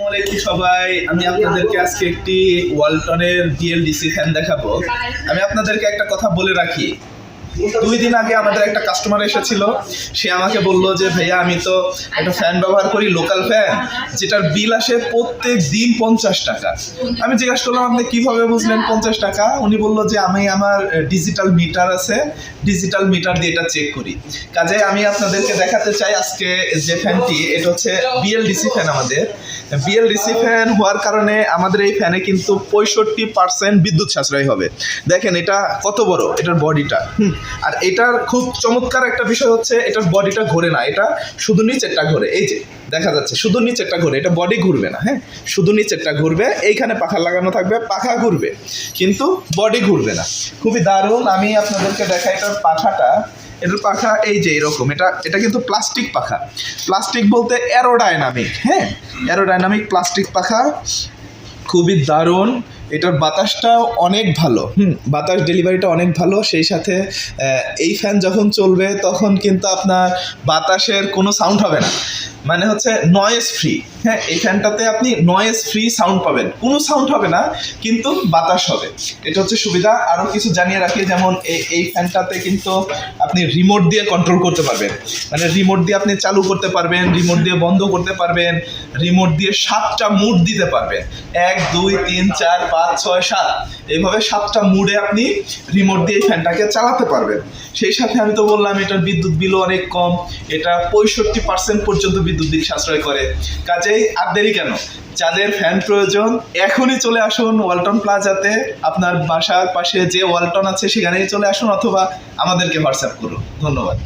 আসসালামু সবাই? আমি আপনাদেরকে আজকে একটি ওয়ালটনের ডিএলডিসি ফ্যান দেখাবো। আমি আপনাদেরকে একটা কথা বলে রাখি। দুই দিন আগে আমাদের একটা কাস্টমার এসেছিল। সে আমাকে বলল যে, ভাইয়া, আমি তো একটা ফ্যান ব্যবহার করি লোকাল ফ্যান যেটার বিল আসে প্রত্যেক দিন পঞ্চাশ টাকা। আমি জিজ্ঞাসা করলাম, আপনি কীভাবে বুঝলেন পঞ্চাশ টাকা? উনি বলল যে, আমি আমার ডিজিটাল মিটার আছে ডিজিটাল মিটার দিয়ে এটা চেক করি। কাজে আমি আপনাদেরকে দেখাতে চাই আজকে যে ফ্যানটি এটা হচ্ছে বিএলডিসি ফ্যান আমাদের। বিএলডিসি ফ্যান হওয়ার কারণে আমাদের এই ফ্যানে কিন্তু পঁয়ষট্টি পার্সেন্ট বিদ্যুৎ সাশ্রয় হবে। দেখেন এটা কত বড়, এটার বডিটা হুম আর এটার খুব চমৎকার একটা বিষয় হচ্ছে, এটার বডিটা ঘোরে না, এটা শুধু নিচেরটা ঘোরে। এই যে, দেখা যাচ্ছে, শুধু নিচেরটা ঘুরে, এটা বডি ঘুরবে না হ্যাঁ? শুধু নিচেরটা ঘুরবে, এইখানে পাখা লাগানো থাকবে, পাখা ঘুরবে, কিন্তু বডি ঘুরবে না। খুবই দারুণ, আমি আপনাদেরকে দেখাই এটার পাখাটা। এটার পাখা এই যে এরকম, এটা এটা কিন্তু প্লাস্টিক পাখা। প্লাস্টিক বলতে অ্যারোডাইনামিক হ্যাঁ? অ্যারোডাইনামিক প্লাস্টিক পাখা। খুবই দারুণ এটার বাতাসটাও অনেক ভালো। হুম, বাতাস ডেলিভারিটা অনেক ভালো। সেই সাথে এই ফ্যান যখন চলবে, তখন কিন্তু আপনার বাতাসের কোনো সাউন্ড হবে না। মানে হচ্ছে নয়েজ ফ্রি হ্যাঁ এই ফ্যানটাতে আপনি নয়েজ ফ্রি সাউন্ড পাবেন। কোনো সাউন্ড হবে না, কিন্তু বাতাস হবে। এটা হচ্ছে সুবিধা। আরও কিছু জানিয়ে রাখি, যেমন এই এই ফ্যানটাতে কিন্তু আপনি রিমোট দিয়ে কন্ট্রোল করতে পারবেন। মানে রিমোট দিয়ে আপনি চালু করতে পারবেন রিমোট দিয়ে বন্ধ করতে পারবেন রিমোট দিয়ে সাতটা মুড দিতে পারবেন। এক, দুই, তিন, চার, পাঁচ ছয়, সাত। এইভাবে সাতটা মুডে আপনি রিমোট দিয়ে ফ্যানটাকে চালাতে পারবেন। সেই সাথে আমি তো বললাম, এটার বিদ্যুৎ বিলও অনেক কম। এটা পঁয়ষট্টি পার্সেন্ট পর্যন্ত বিদ্যুৎ বিল সাশ্রয় করে। কাজেই আর দেরি কেন? যাদের ফ্যান প্রয়োজন, এখনই চলে আসুন ওয়ালটন প্লাজাতে। আপনার বাসার পাশে যে ওয়ালটন আছে, সেখানেই চলে আসুন অথবা আমাদেরকে হোয়াটসঅ্যাপ করুন। ধন্যবাদ।